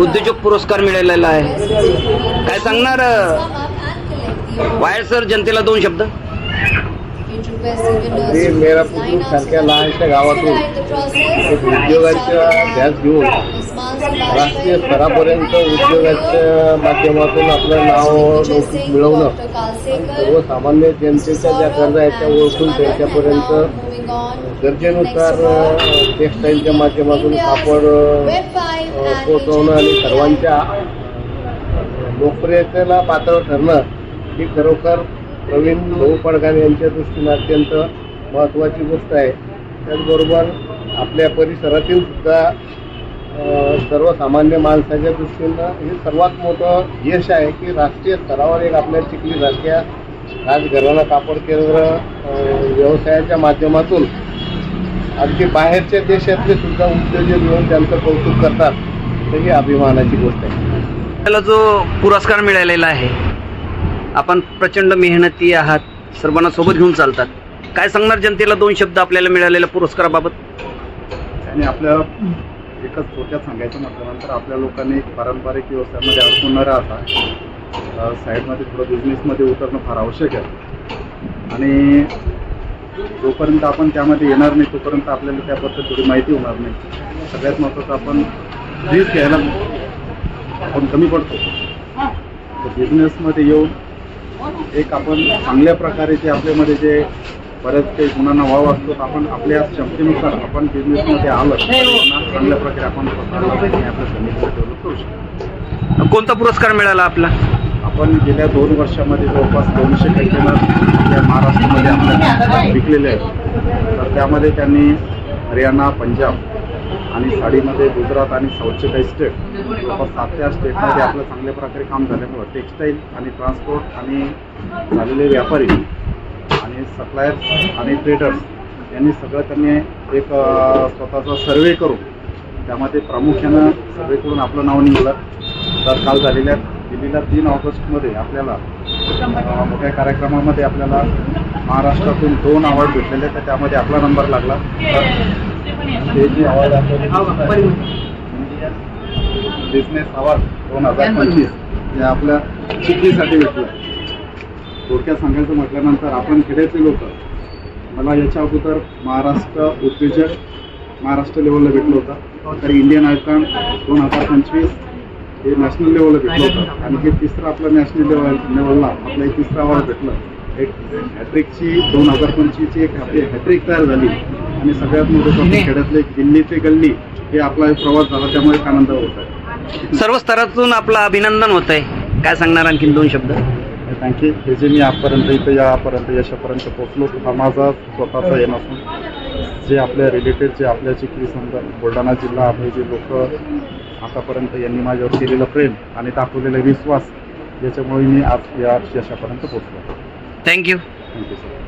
उद्योजक पुरस्कार मिळालेला आहे. काय सांगणार वायर सर जनतेला दोन शब्द? ते मेरापूर सारख्या लहानशा गावातून एक उद्योगाच्या ध्यास घेऊन राष्ट्रीय स्तरापर्यंत उद्योगाच्या माध्यमातून आपलं नाव नोकरी मिळवणं सर्वसामान्य जनतेच्या ज्या गरजा आहेत त्या ओळखून त्यांच्यापर्यंत गरजेनुसार टेक्स्टाईलच्या माध्यमातून कापड पोचवणं आणि सर्वांच्या लोकप्रियतेला पात्र ठरणं ही खरोखर प्रवीण भाऊ पडगाण यांच्या दृष्टीनं अत्यंत महत्त्वाची गोष्ट आहे. त्याचबरोबर आपल्या परिसरातील सुद्धा सर्वसामान्य माणसाच्या दृष्टीनं हे सर्वात मोठं यश आहे की राष्ट्रीय स्तरावर एक आपल्या चिखली राजकीय राजघराणा कापड केंद्र व्यवसायाच्या माध्यमातून अगदी बाहेरच्या देशातले सुद्धा उद्योजक येऊन त्यांचं कौतुक करतात. तर ही अभिमानाची गोष्ट आहे. त्याला जो पुरस्कार मिळालेला आहे आपण प्रचंड मेहनती आहात सर्वांना सोबत घेऊन चालतात. काय सांगणार जनतेला दोन शब्द आपल्याला मिळालेल्या पुरस्काराबाबत? आणि आपल्या एकच थोडक्यात सांगायचं म्हटल्यानंतर आपल्या लोकांनी पारंपरिक व्यवसायामध्ये अडकून न राहता साईडमध्ये थोडं बिझनेसमध्ये उतरणं फार आवश्यक आहे. आणि जोपर्यंत आपण त्यामध्ये येणार नाही तोपर्यंत आपल्याला त्याबद्दल थोडी माहिती होणार नाही. सगळ्यात महत्त्वाचं आपण रिस्क घ्यायला आपण कमी पडतो. तर बिझनेसमध्ये येऊन एक आपण चांगल्या प्रकारे जे आपल्यामध्ये जे बऱ्याच काही गुणांना वाव असतो तर आपण आपल्या क्षमतेनुसार आपण बिझनेसमध्ये आलं चांगल्या प्रकारे आपण डेव्हलप करू शकतो. कोणता पुरस्कार मिळाला आपला? आपण गेल्या दोन वर्षामध्ये जवळपास दोनशे कंटेनर या महाराष्ट्रामध्ये आपल्या विकलेले आहेत. तर त्यामध्ये त्यांनी हरियाणा पंजाब आणि साडीमध्ये गुजरात आणि साऊथचे काही स्टेट जवळपास सात त्या स्टेटमध्ये आपलं चांगल्या प्रकारे काम झाल्यामुळं टेक्स्टाईल आणि ट्रान्सपोर्ट आणि झालेले व्यापारी आणि सप्लायर्स आणि ट्रेडर्स यांनी सगळं त्यांनी एक स्वतःचा सर्वे करून त्यामध्ये प्रामुख्यानं सर्वेकडून आपलं नाव निघलं. तर काल झालेल्या दिल्लीला तीन ऑगस्टमध्ये आपल्याला मोठ्या कार्यक्रमामध्ये आपल्याला महाराष्ट्रातून दोन अवॉर्ड भेटलेले तर त्यामध्ये आपला नंबर लागला. तर जे अवॉर्ड बिझनेस अवॉर्ड दोन हजार पंचवीस. जे आपल्या चिखलीसाठी भेटलं. थोडक्यात सांगायचं म्हटल्यानंतर आपण खेड्याचे लोक मला याच्या अगोदर महाराष्ट्र उद्योजक महाराष्ट्र लेवलला भेटलं होतं. तर इंडियन आयकॉन दोन हजार पंचवीस हे नॅशनल लेवलला भेटलं होतं. आणि हे तिसरं आपलं नॅशनल लेवल लेवलला आपलं हे तिसरं अवॉर्ड भेटलं. एक हॅट्रिकची दोन हजार पंचवीसची एक आपली हॅट्रिक तयार झाली. आणि सगळ्यात मोठं खेड्यातले दिल्ली. ते गल्ली हे आपला प्रवास झाला त्यामुळे आनंद होत आहे. सर्व स्तरातून आपलं अभिनंदन होत आहे. काय सांगणार आणखीन दोन शब्द? थँक्यू हे जे मी आजपर्यंत इथं यापर्यंत यशापर्यंत पोहोचलो हा माझा स्वतःचा हे नसून जे आपल्या रिलेटेड जे आपल्या चिखली समजा बुलढाणा जिल्हा आपले जे लोक आतापर्यंत यांनी माझ्यावर केलेलं प्रेम आणि दाखवलेला विश्वास याच्यामुळे मी आज या यशापर्यंत पोहोचलो. Thank you thank you sir